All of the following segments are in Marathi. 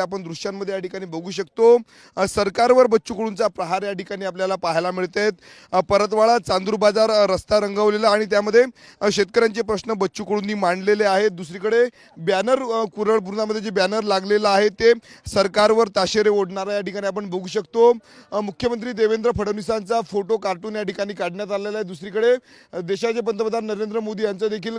आपण दृश्यांमध्ये या ठिकाणी बघू शकतो. सरकारवर बच्चू कडूंचा प्रहार या ठिकाणी आपल्याला पाहायला मिळत आहेत परतवाडा चांदूर बाजार रस्ता रंगवलेला आणि त्यामध्ये शेतकऱ्यांचे प्रश्न बच्चू कडूंनी मांडलेले आहेत. दुसरीकडे बॅनर कुरळ पूर्णामध्ये जे बॅनर लागलेलं आहे ते सरकारवर ताशेरे ओढणारा या ठिकाणी आपण बघू शकतो. मुख्यमंत्री देवेंद्र फडणवीसांचा फोटो कार्टून या ठिकाणी काढण्यात आलेला आहे. दुसरीकडे देशाचे पंतप्रधान नरेंद्र मोदी यांचं देखील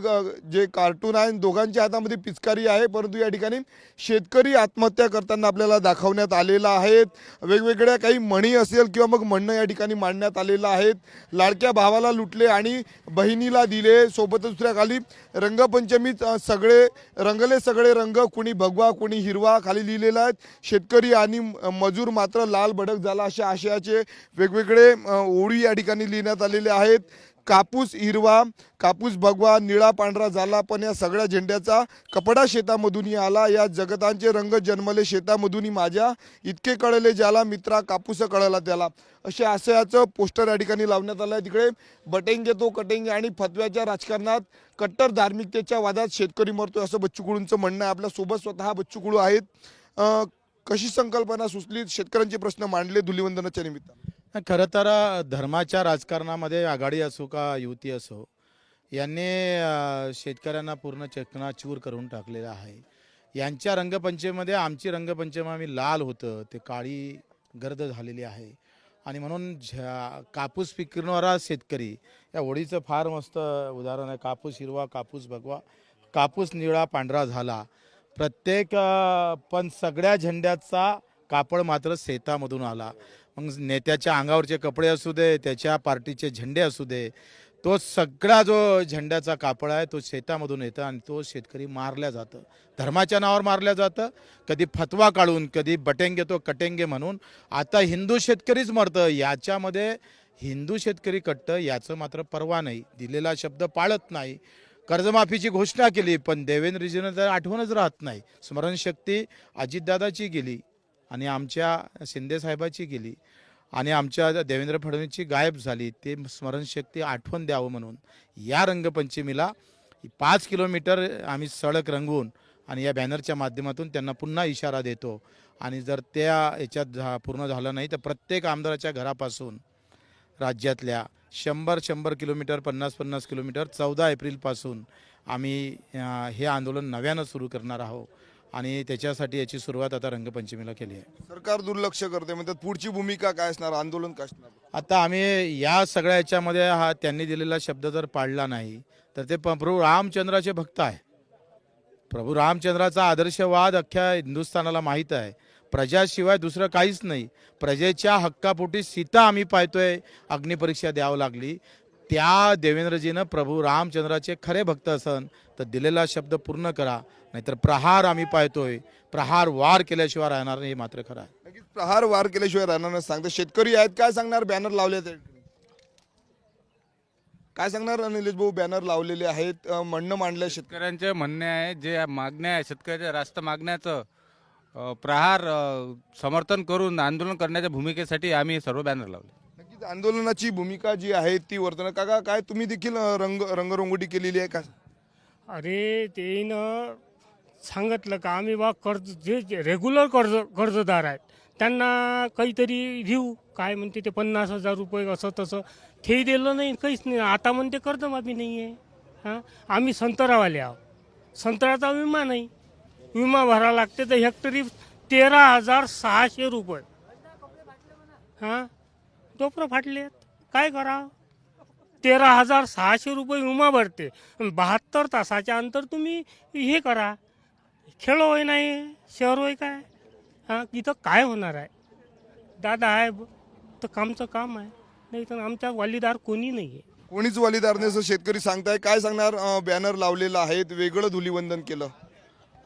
जे कार्टून आहे दोघांच्या हातामध्ये पिचकारी आहे परंतु या ठिकाणी शेतकरी आत्महत्या करताना आपल्याला दाखवण्यात आलेला आहेत. वेगवेगळ्या काही म्हणी असेल किंवा मग म्हणणं या ठिकाणी मांडण्यात आलेलं आहेत. लाडक्या भावाला लुटले आणि बहिणीला दिले. सोबतच दुसऱ्या खाली रंगपंचमीत सगळे रंगले सगळे रंग कुणी भगवा कुणी हिरवा खाली लिहिलेला आहेत. शेतकरी आणि मजूर मात्र लाल भडक झाला अशा आशयाचे वेगवेगळे ओळी या ठिकाणी लिहिण्यात आलेले आहेत. कापूस हिरवा कापूस भगवा निळा पांढरा झाला पण या सगळ्या झेंड्याचा कपडा शेतामधूनही आला. या जगतांचे रंग जन्मले शेतामधूनही माझ्या. इतके कळले ज्याला मित्रा कापूस कळला त्याला. असे आशयाचं पोस्टर या ठिकाणी लावण्यात आलं आहे तिकडे बटेंगे तो कटेंगे आणि फतव्याच्या राजकारणात कट्टर धार्मिकतेच्या वादात शेतकरी मरतोय असं बच्चू म्हणणं आहे. आपल्यासोबत स्वतः बच्चू कडू आहेत कशी संकल्पना सुचली शेतकऱ्यांचे प्रश्न मांडले धुलिवंदनाच्या निमित्तानं. खरं तर धर्माच्या राजकारणामध्ये आघाडी असो का युती असो यांनी शेतकऱ्यांना पूर्ण चकनाचूर करून टाकलेला आहे. यांच्या रंगपंचमीमध्ये आमची रंगपंचमी आम्ही लाल होतं ते काळी गर्द झालेली आहे. आणि म्हणून झ- कापूस पिकणारा शेतकरी या ओळीचं फार मस्त उदाहरण आहे कापूस हिरवा कापूस भगवा कापूस निळा पांढरा झाला. प्रत्येक पण सगळ्या झेंड्याचा कापड मात्र शेतामधून आला. मग नेत्याच्या अंगावरचे कपडे असू दे त्याच्या पार्टीचे झेंडे असू दे तो सगळा जो झेंड्याचा कापड आहे तो शेतामधून येतं आणि तो शेतकरी मारल्या जातं. धर्माच्या नावावर मारल्या जातं. कधी फतवा काढून कधी बटेंगे तो कटेंगे म्हणून. आता हिंदू शेतकरीच मरतं. याच्यामध्ये हिंदू शेतकरी कट्ट याचं मात्र परवा नाही. दिलेला शब्द पाळत नाही. कर्जमाफीची घोषणा केली पण देवेंद्रजीनं तर आठवणच राहत नाही. स्मरणशक्ती अजितदादाची गेली आणि आमच्या शिंदेसाहेबाची गेली. आणि आमच्या देवेंद्र फडणवीसची गायब झाली. ते स्मरणशक्ती आठवण द्यावं म्हणून. या रंगपंचमीला पाच किलोमीटर आम्ही सडक रंगवून आणि या बॅनरच्या माध्यमातून त्यांना पुन्हा इशारा देतो. आणि जर त्या याच्यात झा पूर्ण झालं नाही तर प्रत्येक आमदाराच्या घरापासून राज्यातल्या शंभर शंभर किलोमीटर पन्नास पन्नास किलोमीटर चौदा एप्रिलपासून आम्ही हे आंदोलन नव्यानं सुरू करणार आहोत. आणि त्याच्यासाठी याची सुरुवात आता रंगपंचमीला केली आहे. सरकार दुर्लक्ष करते म्हणतात पुढची भूमिका काय असणार आंदोलन काय असणार? आता आम्ही या सगळ्या याच्यामध्ये हा त्यांनी दिलेला शब्द जर पाळला नाही तर ते प- प्रभू रामचंद्राचे भक्त आहे. प्रभू रामचंद्राचा आदर्शवाद अख्ख्या हिंदुस्थानाला माहीत आहे. प्रजाशिवाय दुसरं काहीच नाही. प्रजेच्या हक्कापोटी सीता आम्ही पाहतोय अग्निपरीक्षा द्यावं लागली. त्या देवेंद्रजीनं प्रभू रामचंद्राचे खरे भक्त असन तर दिलेला शब्द पूर्ण करा नाहीतर प्रहार आम्ही पाहतोय. प्रहार वार केल्याशिवाय राहणार नाही हे मात्र खरं आहे. नक्कीच प्रहार वार केल्याशिवाय राहणार नाही. सांगतात शेतकरी आहेत काय सांगणार? बॅनर लावले आहेत. काय सांगणार निलेश भाऊ? बॅनर लावलेले आहेत अं, म्हणणं मांडलंय शेतकरी शेतकऱ्यांचे म्हणणे आहे जे मागण्या आहे शेतकऱ्याच्या रास्त मागण्याचं अ, प्रहार अ, समर्थन करून आंदोलन करण्याच्या भूमिकेसाठी आम्ही सर्व बॅनर लावले. आंदोलनाची भूमिका जी आहे ती वर्तन. काका काय तुम्ही देखील रंग रंगरंगोटी केलेली आहे का? अरे तेनं सांगितलं का आम्ही बा कर्ज जे जे रेग्युलर कर्ज कर्जदार आहेत. त्यांना काहीतरी देऊ. काय म्हणते ते पन्नास हजार रुपये असं तसं. ते दिलं नाही काहीच नाही. आता म्हणते कर्जमाफी नाही आहे. हां? आम्ही संतरावाले आहोत. संतराचा विमा नाही. विमा भरावा लागते तर हेक्टरी तेरा हजार सहाशे रुपये. हां? टोपरं फाटले काय करावं तेरा हजार सहाशे रुपये विमा भरते. बहात्तर तासाच्या अंतर तुम्ही हे करा. खेळ होय नाही शहर होय काय? हां इथं काय होणार आहे? दादा आहे तर कामचं काम आहे. नाही तर आमच्या वालीदार कोणी नाही आहे कोणीच वलीदार नाही असं शेतकरी सांगताय काय सांगणार बॅनर लावलेलं आहेत वेगळं धुलीवंदन केलं?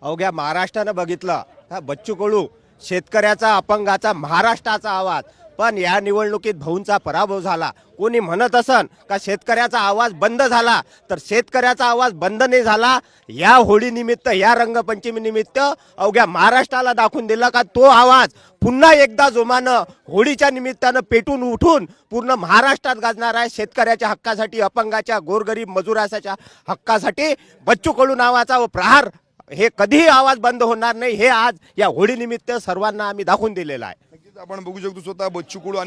अवघ्या महाराष्ट्रानं बघितलं. हा बच्चू कडू शेतकऱ्याचा अपंगाचा महाराष्ट्राचा आवाज. पण या निवडणुकीत भाऊंचा पराभव झाला. कोणी म्हणत असन का शेतकऱ्याचा आवाज बंद झाला? तर शेतकऱ्याचा आवाज बंद नाही झाला. या होळीनिमित्त या रंगपंचमीनिमित्त अवघ्या महाराष्ट्राला दाखवून दिला का तो आवाज? पुन्हा एकदा जोमानं होळीच्या निमित्तानं पेटून उठून पूर्ण महाराष्ट्रात गाजणार आहे शेतकऱ्याच्या हक्कासाठी अपंगाच्या गोरगरीब मजुराच्या हक्कासाठी बच्चू कडू नावाचा व प्रहार. हे कधीही आवाज बंद होणार नाही. हे आज या होळीनिमित्त सर्वांना आम्ही दाखवून दिलेलं आहे. आपण बघू शकतो स्वतः बच्चू कडू आणि